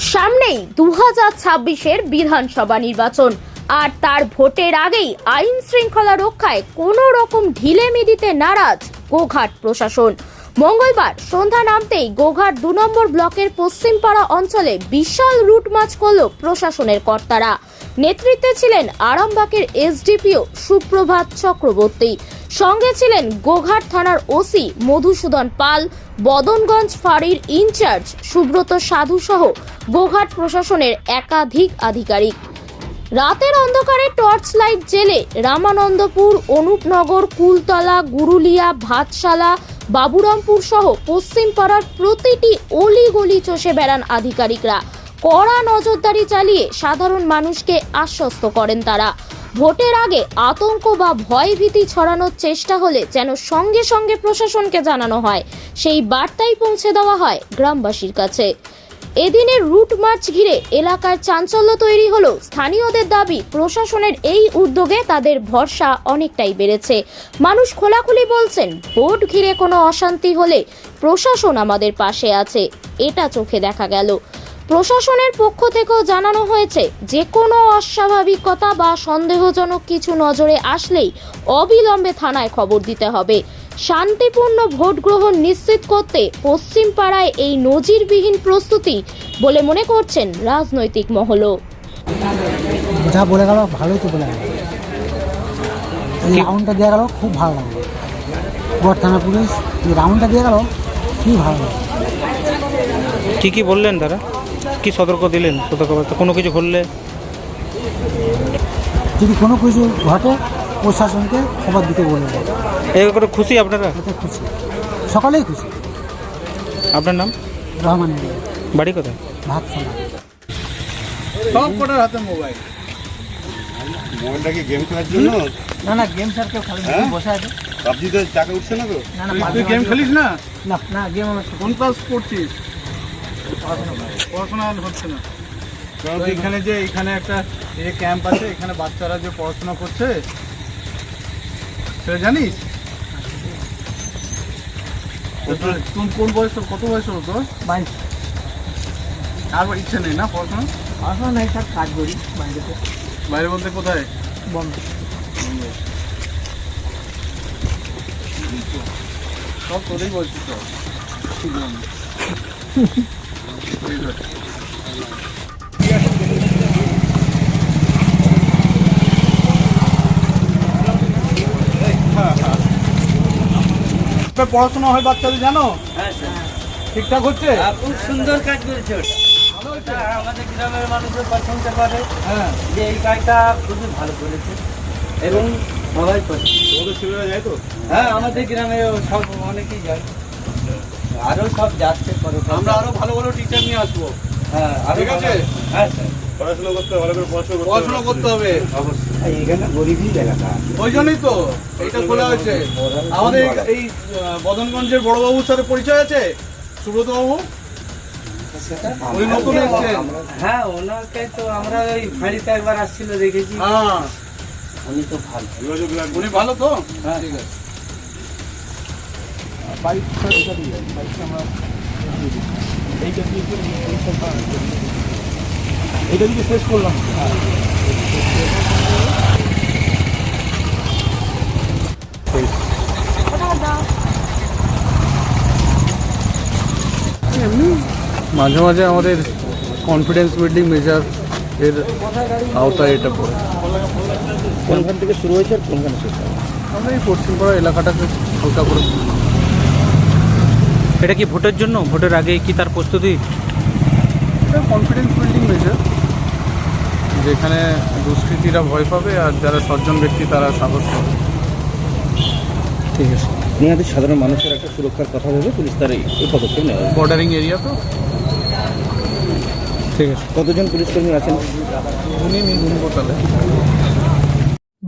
সামনেই দু হাজার ছাব্বিশের বিধানসভা নির্বাচন। আর তার ভোটের আগেই আইন শৃঙ্খলা রক্ষায় কোনো রকম ঢিলেমি দিতে নারাজ গোঘাট প্রশাসন। মঙ্গলবার সন্ধ্যা নামতেই গোঘাট দু নম্বর ব্লকের পশ্চিমপাড়া অঞ্চলে বিশাল রুট মাছ করল প্রশাসনের কর্তারা। নেতৃত্বে ছিলেন আরামবাগের এসডিপিও সুপ্রভাত চক্রবর্তী। সঙ্গে ছিলেন গোঘাট থানার ওসি মধুসূদন পাল বদনগঞ্জ ফাঁড়ির ইনচার্জ সুব্রত সাধু সহ গোঘাট প্রশাসনের একাধিক আধিকারিক। রাতের অন্ধকারে টর্চ লাইট জেলে রামানন্দপুর, অনুপনগর, কুলতলা, গুরুলিয়া, ভাতশালা, বাবুরামপুর সহ পশ্চিমপাড়ার প্রতিটি অলি গলি চষে বেড়ান আধিকারিকরা। কড়া নজরদারি চালিয়ে সাধারণ মানুষকে আশ্বস্ত করেন তারা। ভোটের আগে আতঙ্ক বা ভয়ভীতি ছড়ানোর চেষ্টা হলে যেন সঙ্গে সঙ্গে প্রশাসনকে জানানো হয়। সেই বার্তাই পৌঁছে দেওয়া হয় গ্রামবাসীর কাছে। এদিনের রুট মার্চ ঘিরে এলাকার চাঞ্চল্য তৈরি হলো স্থানীয়দের দাবি, প্রশাসনের এই উদ্যোগে তাদের ভরসা অনেকটাই বেড়েছে। মানুষ খোলাখুলি বলছেন, ভোট ঘিরে কোনো অশান্তি হলে প্রশাসন আমাদের পাশে আছে। এটা চোখে দেখা গেল। প্রশাসনের পক্ষ থেকেও জানানো হয়েছে যে কোনো অস্বাভাবিকতা বা সন্দেহজনক কিছু নজরে আসলেই অবিলম্বে থানায় খবর দিতে হবে। শান্তিপূর্ণ ভোট গ্রহণ নিশ্চিত করতে পশ্চিম পাড়ায় এই নজিরবিহীন প্রস্তুতি বলে মনে করছেন রাজনৈতিক মহলও। যা বলে গেল ভালোই তো বলে গেল। এই রাউন্ডটা দেওয়া গেল খুব ভালো লাগল। গড় থানা পুলিশ এই রাউন্ডটা দিয়ে গেল খুবই ভালো লাগল। কি কি বললেন তারা। কি সতর্ক দিলেন? সতর্কবার্তা? কোনো কিছু ঘটলে? যদি কোনো কিছু ঘটে প্রশাসনকে খবর দিতে বলে দেয় এই করে খুশি আপনারা? এতে খুশি। সকালেই খুশি। আপনার নাম? রহমান বাড়ি কোথায়? ভাত সালা সব কটার হাতে মোবাইল। মোবাইলটা কি গেম খেলার জন্য? না না গেম স্যার কেউ খালি হ্যাঁ? বসে আছে। পাবজিতে টাকা উঠছে না তো? না না গেম খেলিস না? না না গেম আমার কোন ক্লাস পড়ছিস? পড়াশোনা হচ্ছে না। তো এখানে যে এখানে একটা এই ক্যাম্প আছে এখানে বাচ্চারা যে পড়াশোনা করছে সেটা জানিস? তো তোর- কোন কোন বয়স? কত বয়স হলো তোর? বাইশ। আর ইচ্ছে নেই না পড়াশোনা? আসলে নাই স্যার কাজ করি বাইরেতে বাইরে বলতে কোথায়? বন্ধ সব তোরই বলছি তো। ঠিক পড়াশোনা হয় বাচ্চাদের জানো? ঠিকঠাক হচ্ছে? খুব সুন্দর কাজ করেছে। ওটা আমাদের গ্রামের মানুষের প্রশংসা করে হ্যাঁ। যে এই কাজটা খুবই ভালো করেছে এবং সবাই পছন্দ যায় তো? হ্যাঁ আমাদের গ্রামে সব অনেকেই যায়। আরও সব যাচ্ছে আমরা আরও ভালো ভালো টিচার নিয়ে আসব। হ্যাঁ আরও ঠিক আছে? হ্যাঁ স্যার। পড়াশোনা করতে হবে, ভালো করে পড়াশোনা করতে হবে। পড়াশোনা এখানে গরিবই এলাকা ওই জন্যই তো এইটা খোলা হয়েছে। আমাদের এই- বদনগঞ্জের বড়বাবুর সাথে পরিচয় আছে? সুব্রত বাবু উনি নতুন এসছেন। হ্যাঁ ওনাকে তো আমরা ওই ফাঁড়িতে একবার আসছিল দেখেছি। হ্যাঁ। উনি তো ভালো। যোগাযোগ লাগবে। উনি ভালো তো? ঠিক আছে। এটা দিকে শেষ করলাম। মাঝে মাঝে আমাদের কনফিডেন্স বিল্ডিং মেজার এর আওতায় এটা পড়ে। কোনখান থেকে শুরু হয়েছে আর কোনখানে শেষ? আমরা এই পশ্চিমপাড়া এলাকাটাকে হালকা করে এটা কি ভোটের জন্য? ভোটের আগে কি তার প্রস্তুতি? এটা কনফিডেন্স বিল্ডিং মেজার যেখানে দুষ্কৃতীরা ভয় পাবে আর যারা সজ্জন ব্যক্তি তারা সাহস পাবে। ঠিক আছে। নিহাতে সাধারণ মানুষের একটা সুরক্ষার কথা ভেবে পুলিশ তার এই এই পদক্ষেপ নেওয়া বর্ডারিং এরিয়া তো? ঠিক আছে। কতজন পুলিশ কর্মী আছেন? উনি নিগুণ গোটালে